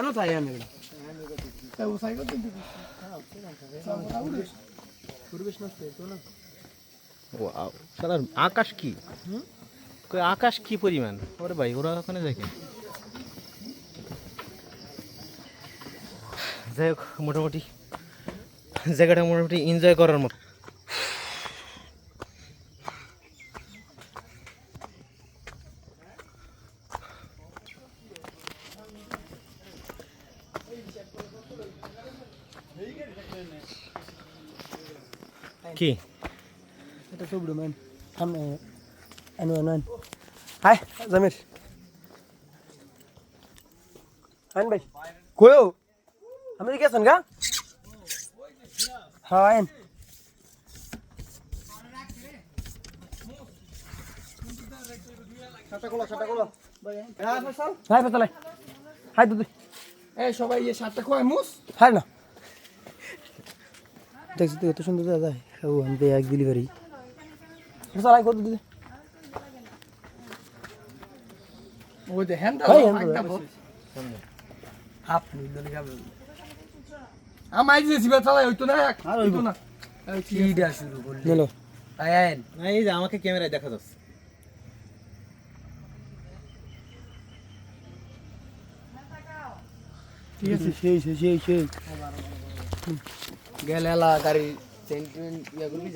কেন আমি আকাশ কি? আকাশ কি পরিমাণ? ওরে ভাই, ওরা ওখানে দেখে। যাই হোক, মোটামুটি জায়গাটা মোটামুটি এনজয় করার মতো। কি? এটা ছবিটা ম্যান সামনে আনু আনু আন হাই জামির। আইন ভাই। কয়ো আমি গেছেন গা? হ্যাঁ আইন। হাই ফেসালে হাই দুদি এই সবাই ইয়ে সাতটা খোয়াই মুস। হাই না। দেখছি তো এত সুন্দর দাদা ও আমি এক ডেলিভারি চালাই কত দিদি ওই যে হ্যান্ডা ভাই, হ্যান্ডা আপনি দলে যে চালাই হইতো না আর হইতো না। কিডা শুরু করলি নিলো। আইন এই যে আমাকে ক্যামেরায় দেখা যাচ্ছে। ঠিক আছে সেই সেই সেই সেই। গেলে গাড়ি চেন ইয়া করবি